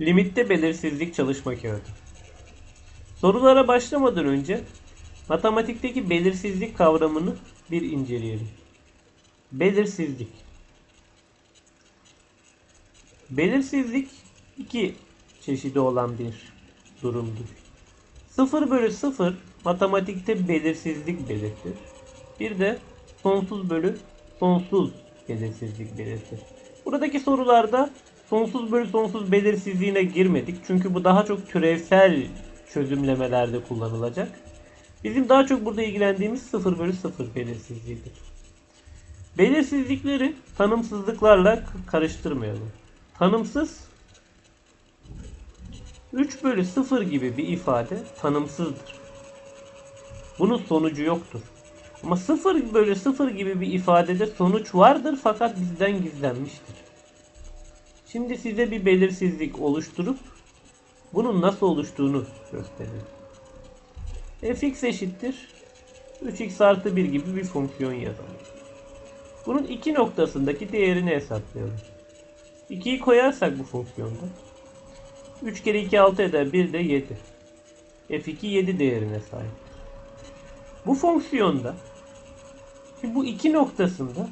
Limitte belirsizlik çalışma kağıdı. Sorulara başlamadan önce matematikteki belirsizlik kavramını bir inceleyelim. Belirsizlik. Belirsizlik iki çeşidi olan bir durumdur. 0 bölü 0 matematikte belirsizlik belirtir. Bir de sonsuz bölü sonsuz belirsizlik belirtir. Buradaki sorularda sonsuz bölü sonsuz belirsizliğine girmedik. Çünkü bu daha çok türevsel çözümlemelerde kullanılacak. Bizim daha çok burada ilgilendiğimiz 0 bölü 0 belirsizliğidir. Belirsizlikleri tanımsızlıklarla karıştırmayalım. Tanımsız 3 bölü 0 gibi bir ifade tanımsızdır. Bunun sonucu yoktur. Ama 0 bölü 0 gibi bir ifadede sonuç vardır fakat bizden gizlenmiştir. Şimdi size bir belirsizlik oluşturup bunun nasıl oluştuğunu gösterelim. fx eşittir 3x artı 1 gibi bir fonksiyon yazalım. Bunun iki noktasındaki değerini hesaplayalım. 2'yi koyarsak bu fonksiyonda 3 kere 2 6 eder 1 de 7. f2 7 değerine sahip. Bu fonksiyonda bu iki noktasında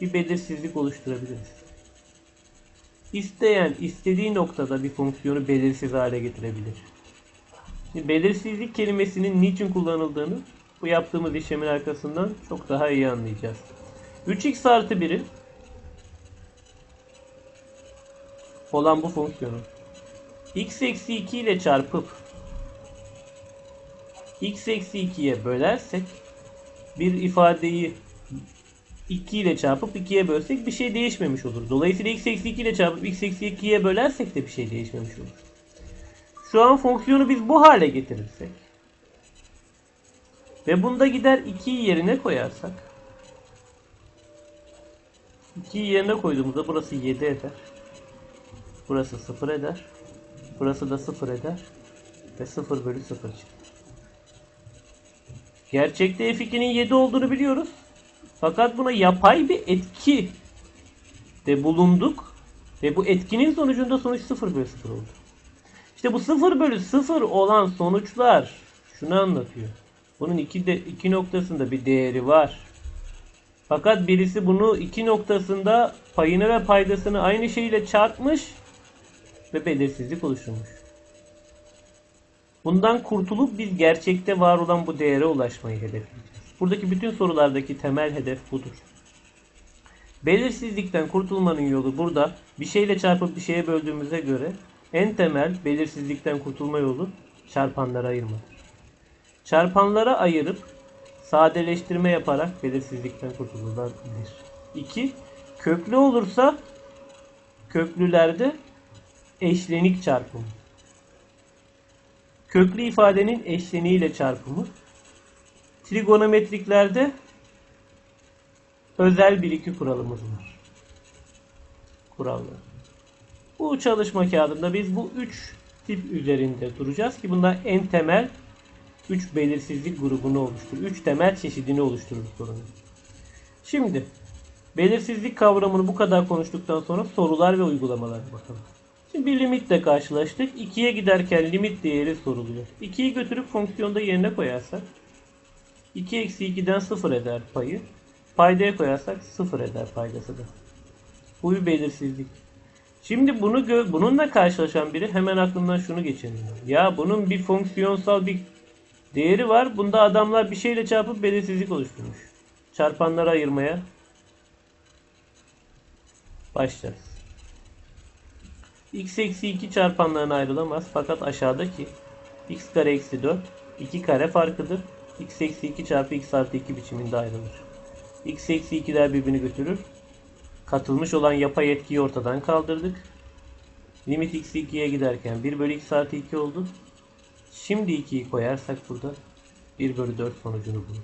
bir belirsizlik oluşturabiliriz. İsteyen istediği noktada bir fonksiyonu belirsiz hale getirebilir. Belirsizlik kelimesinin niçin kullanıldığını bu yaptığımız işlemin arkasından çok daha iyi anlayacağız. 3x artı 1'i olan bu fonksiyonu x eksi 2 ile çarpıp x eksi 2'ye bölersek bir ifadeyi 2 ile çarpıp 2'ye bölsek bir şey değişmemiş olur. Dolayısıyla x eksi 2 ile çarpıp x eksi 2'ye bölersek de bir şey değişmemiş olur. Şu an fonksiyonu biz bu hale getirirsek ve bunda gider 2'yi yerine koyarsak 2'yi yerine koyduğumuzda burası 7 eder. Burası 0 eder. Burası da 0 eder. Ve 0 bölü 0 çıkar. Gerçekte f2'nin 7 olduğunu biliyoruz. Fakat buna yapay bir etki de bulunduk. Ve bu etkinin sonucunda sonuç 0 bölü 0 oldu. İşte bu 0 bölü 0 olan sonuçlar şunu anlatıyor. Bunun iki, de, iki noktasında bir değeri var. Fakat birisi bunu iki noktasında payını ve paydasını aynı şeyle çarpmış ve belirsizlik oluşturmuş. Bundan kurtulup biz gerçekte var olan bu değere ulaşmayı hedefleyeceğiz. Buradaki bütün sorulardaki temel hedef budur. Belirsizlikten kurtulmanın yolu burada bir şeyle çarpıp bir şeye böldüğümüze göre en temel belirsizlikten kurtulma yolu çarpanlara ayırmadır. Çarpanlara ayırıp sadeleştirme yaparak belirsizlikten kurtululabilir. 2. Köklü olursa köklülerde eşlenik çarpımı. Köklü ifadenin eşleniğiyle çarpımı. Trigonometriklerde özel bir iki kuralımız var. Kurallar. Bu çalışma kağıdında biz bu üç tip üzerinde duracağız ki bunlar en temel üç belirsizlik grubunu oluşturur. Üç temel çeşidini oluşturur sorunun. Şimdi belirsizlik kavramını bu kadar konuştuktan sonra sorular ve uygulamalara bakalım. Şimdi bir limitle karşılaştık. 2'ye giderken limit değeri soruluyor. 2'yi götürüp fonksiyonda yerine koyarsak 2 eksi 2'den 0 eder payı. Paydaya koyarsak 0 eder paydası da. Bu bir belirsizlik. Şimdi bunu bununla karşılaşan biri hemen aklından şunu geçiriyor. Ya bunun bir fonksiyonsal bir değeri var. Bunda adamlar bir şeyle çarpıp belirsizlik oluşturmuş. Çarpanları ayırmaya başlarız. x eksi 2 çarpanlarına ayrılamaz. Fakat aşağıdaki x kare eksi 4 2 kare farkıdır. X eksi 2 çarpı x artı 2 biçiminde ayrılır. x eksi 2'ler birbirini götürür. Katılmış olan yapay etkiyi ortadan kaldırdık. Limit x 2'ye giderken 1 bölü x artı 2 oldu. Şimdi 2'yi koyarsak burada 1 bölü 4 sonucunu bulur.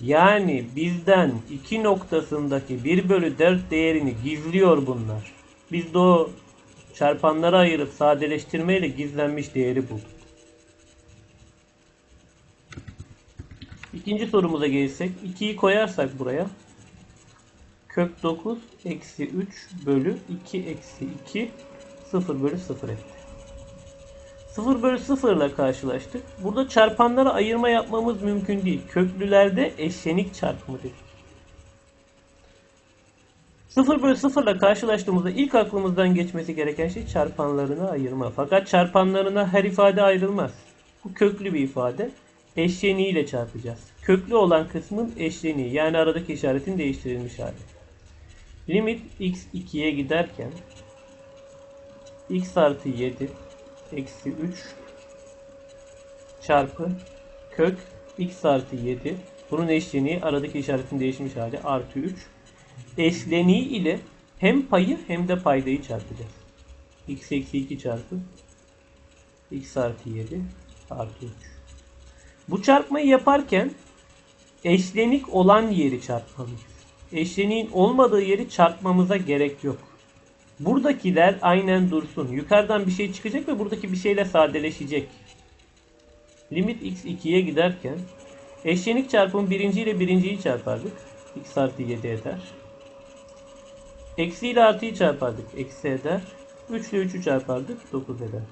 Yani bizden 2 noktasındaki 1 bölü 4 değerini gizliyor bunlar. Biz de o çarpanlara ayırıp sadeleştirmeyle gizlenmiş değeri bulduk. İkinci sorumuza gelirsek 2'yi koyarsak buraya kök 9 eksi 3 bölü 2 eksi 2 0 bölü 0 etti. 0 bölü 0 ile karşılaştık. Burada çarpanlara ayırma yapmamız mümkün değil. Köklülerde eşlenik çarpımı dedik. 0 bölü 0 ile karşılaştığımızda ilk aklımızdan geçmesi gereken şey çarpanlarına ayırma. Fakat çarpanlarına her ifade ayrılmaz. Bu köklü bir ifade. Eşleniğiyle çarpacağız. Köklü olan kısmın eşleniği yani aradaki işaretin değiştirilmiş hali. Limit x 2'ye giderken x artı 7 eksi 3 çarpı kök x artı 7 bunun eşleniği aradaki işaretin değişmiş hali artı 3 eşleniği ile hem payı hem de paydayı çarpacağız. x eksi 2 çarpı x artı 7 artı 3. Bu çarpmayı yaparken eşlenik olan yeri çarpmalıyız. Eşleniğin olmadığı yeri çarpmamıza gerek yok. Buradakiler aynen dursun. Yukarıdan bir şey çıkacak ve buradaki bir şeyle sadeleşecek. Limit x 2'ye giderken eşlenik çarpımı birinci ile birinciyi çarpardık. x artı 7 eder. Eksi ile artıyı çarpardık. Eksi eder. 3 ile 3'ü çarpardık. 9 eder.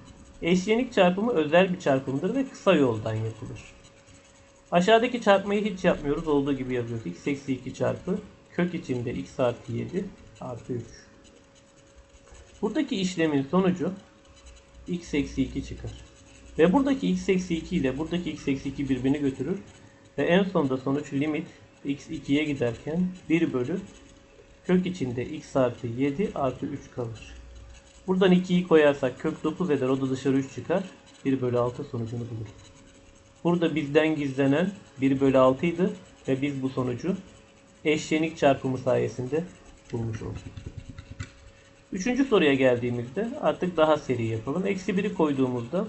Eşlenik çarpımı özel bir çarpımdır ve kısa yoldan yapılır. Aşağıdaki çarpmayı hiç yapmıyoruz. Olduğu gibi yazıyoruz. x eksi 2 çarpı kök içinde x artı 7 artı 3. Buradaki işlemin sonucu x eksi 2 çıkar. Ve buradaki x eksi 2 ile buradaki x eksi 2 birbirini götürür. Ve en sonunda sonuç limit x 2'ye giderken 1 bölü kök içinde x artı 7 artı 3 kalır. Buradan 2'yi koyarsak kök 9 eder. O da dışarı 3 çıkar. 1 bölü 6 sonucunu bulur. Burada bizden gizlenen 1 bölü 6 idi. Ve biz bu sonucu eşlenik çarpımı sayesinde bulmuş olduk. Üçüncü soruya geldiğimizde artık daha seri yapalım. Eksi 1'i koyduğumuzda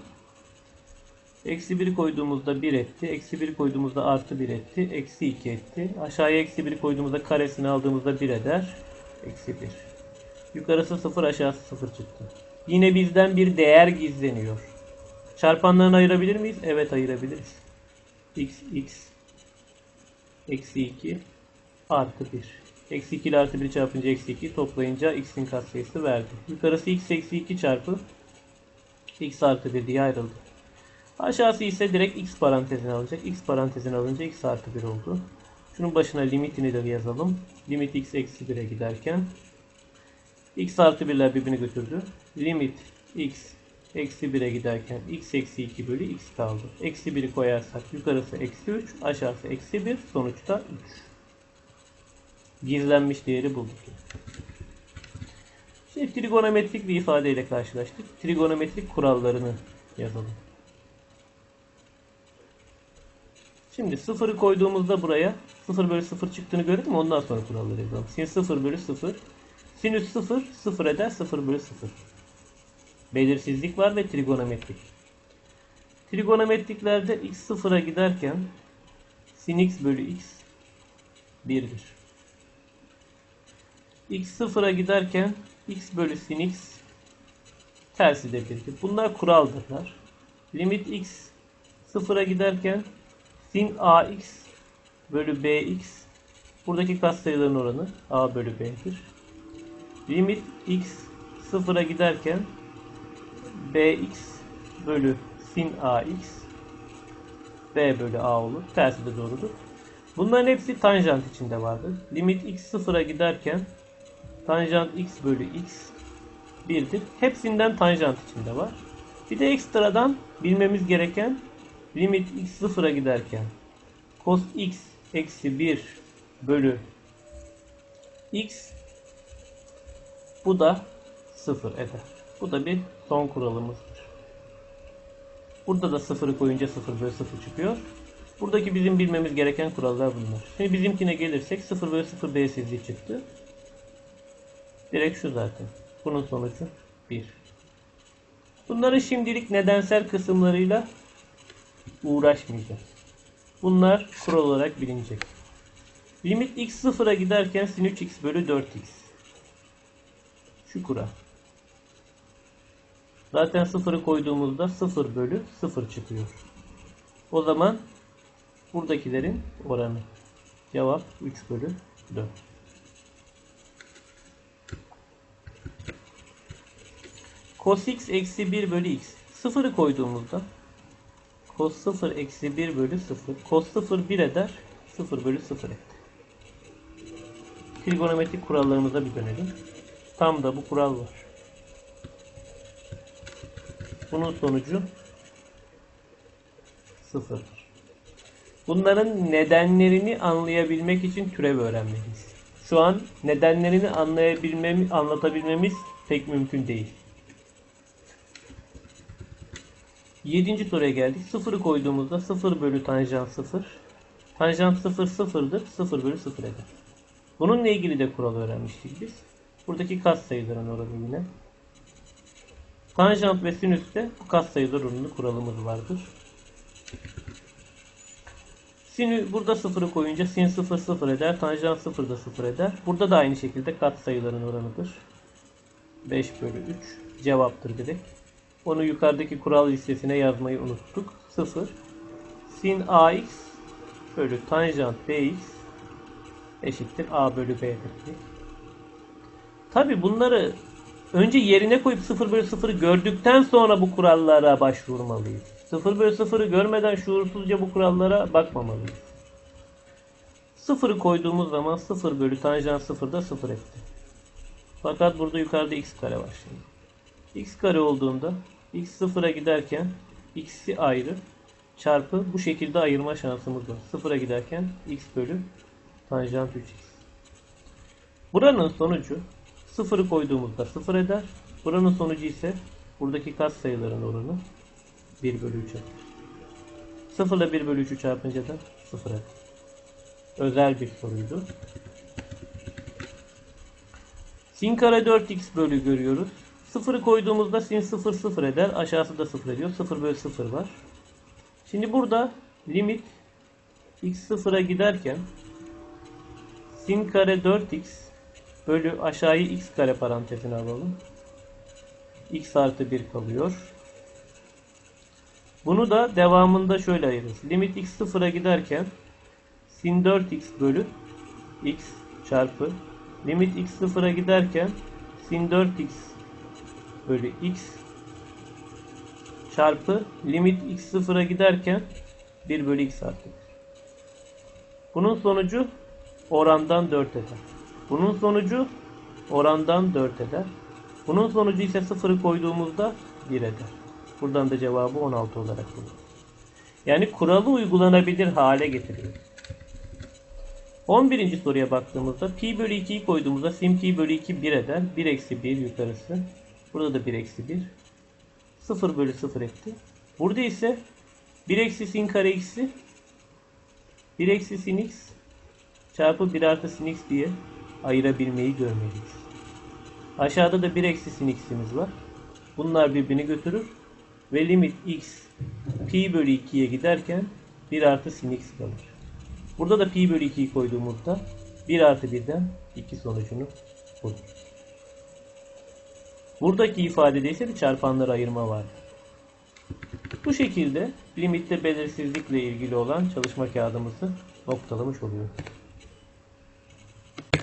Eksi 1'i koyduğumuzda 1 etti. Eksi 1'i koyduğumuzda artı 1 etti. Eksi 2 etti. Aşağıya eksi 1'i koyduğumuzda karesini aldığımızda 1 eder. Eksi 1. Yukarısı 0 aşağısı 0 çıktı. Yine bizden bir değer gizleniyor. Çarpanlarını ayırabilir miyiz? Evet ayırabiliriz. x x eksi 2 artı 1. Eksi 2 ile artı 1 çarpınca eksi 2 toplayınca x'in katsayısı verdi. Yukarısı x eksi 2 çarpı x artı 1 diye ayrıldı. Aşağısı ise direkt x parantezine alacak. x parantezine alınca x artı 1 oldu. Şunun başına limitini de yazalım. Limit x eksi 1'e giderken x artı 1'ler birbirini götürdü. Limit x eksi 1'e giderken x eksi 2 bölü x kaldı. Eksi 1'i koyarsak yukarısı eksi 3 aşağısı eksi 1 sonuçta 3. Gizlenmiş değeri bulduk. Şimdi trigonometrik bir ifadeyle karşılaştık. Trigonometrik kurallarını yazalım. Şimdi sıfırı koyduğumuzda buraya 0 bölü 0 çıktığını gördük mü? Ondan sonra kuralları yazalım. Sin 0 bölü 0. Sinüs 0, 0 eder 0 bölü 0. Belirsizlik var ve trigonometrik. Trigonometriklerde x 0'a giderken sin x bölü x 1'dir. x 0'a giderken x bölü sin x tersi de 1'dir. Bunlar kuraldırlar. Limit x 0'a giderken sin ax bölü bx buradaki katsayıların oranı a bölü b'dir. Limit x sıfıra giderken bx bölü sin ax b bölü a olur. Tersi de doğrudur. Bunların hepsi tanjant içinde vardır. Limit x sıfıra giderken tanjant x bölü x 1'dir. Hepsinden tanjant içinde var. Bir de ekstradan bilmemiz gereken limit x sıfıra giderken cos x eksi 1 bölü x bu da 0 eder. Bu da bir son kuralımızdır. Burada da 0'ı koyunca 0 bölü 0 çıkıyor. Buradaki bizim bilmemiz gereken kurallar bunlar. Şimdi bizimkine gelirsek 0 bölü 0 belirsizliği çıktı. Direkt şu zaten. Bunun sonucu 1. Bunların şimdilik nedensel kısımlarıyla uğraşmayacağız. Bunlar kural olarak bilinecek. Limit x sıfıra giderken sin 3x bölü 4x. Şu kural. Zaten sıfırı koyduğumuzda 0 bölü 0 çıkıyor. O zaman buradakilerin oranı. Cevap 3 bölü 4. cos x eksi 1 bölü x. Sıfırı koyduğumuzda cos 0 eksi 1 bölü 0. Cos 0 1 eder. 0 bölü 0 etti. Trigonometrik kurallarımıza bir dönelim. Tam da bu kural var. Bunun sonucu 0'dır. Bunların nedenlerini anlayabilmek için türev öğrenmeliyiz. Şu an nedenlerini anlayabilmemiz, anlatabilmemiz pek mümkün değil. Yedinci soruya geldik. Sıfırı koyduğumuzda 0 bölü tanjant 0. Tanjant 0 sıfırdır. 0 bölü 0 eder. Bununla ilgili de kural öğrenmiştik biz. Buradaki katsayıların oranı yine. Tanjant ve sinüste bu katsayılar oranı kuralımız vardır. Sinü burada sıfırı koyunca sin 0 0 eder. Tanjant 0 da 0 eder. Burada da aynı şekilde katsayıların oranıdır. 5 bölü 3 cevaptır direkt. Onu yukarıdaki kural listesine yazmayı unuttuk. 0 sin ax bölü tanjant bx eşittir a bölü b'dir. Tabi bunları önce yerine koyup 0 bölü 0'ı gördükten sonra bu kurallara başvurmalıyız. 0 bölü 0'ı görmeden şuursuzca bu kurallara bakmamalıyız. 0'ı koyduğumuz zaman 0 bölü tanjant 0 da 0 etti. Fakat burada yukarıda x kare var şimdi. x kare olduğunda x 0'a giderken x'i ayrı çarpı bu şekilde ayırma şansımız var. 0'a giderken x bölü tanjant 3x. Buranın sonucu 0'ı koyduğumuzda 0 eder. Buranın sonucu ise buradaki kat sayıların oranı 1 bölü 3 eder. 0 ile 1 bölü 3'ü çarpınca da 0 eder. Özel bir soruydu. Sin kare 4x bölü görüyoruz. 0'ı koyduğumuzda sin 0 0 eder. Aşağısı da 0 ediyor. 0 bölü 0 var. Şimdi burada limit x 0'a giderken sin kare 4x bölü aşağıyı x kare parantezine alalım. x artı 1 kalıyor. Bunu da devamında şöyle ayırırız. Limit x sıfıra giderken sin 4x bölü x çarpı limit x sıfıra giderken sin 4x bölü x çarpı limit x sıfıra giderken 1 bölü x artı 1. Bunun sonucu orandan 4 eder. Bunun sonucu orandan 4 eder. Bunun sonucu ise sıfırı koyduğumuzda 1 eder. Buradan da cevabı 16 olarak bulur. Yani kuralı uygulanabilir hale getiriyor. 11. soruya baktığımızda pi bölü 2'yi koyduğumuzda sin pi bölü 2 1 eder. 1 eksi 1 yukarısı. Burada da 1 eksi 1. 0 bölü 0 etti. Burada ise 1 eksi sin kare x'i 1 eksi sin x çarpı 1 artı sin x diye ayırabilmeyi görmeliyiz. Aşağıda da 1 eksi sin x'imiz var. Bunlar birbirini götürür. Ve limit x pi bölü 2'ye giderken 1 artı sin x kalır. Burada da pi bölü 2'yi koyduğumuzda 1 artı 1'den 2 sonucunu bulur. Buradaki ifadede ise bir çarpanları ayırma var. Bu şekilde limitte belirsizlikle ilgili olan çalışma kağıdımızı noktalamış oluyoruz.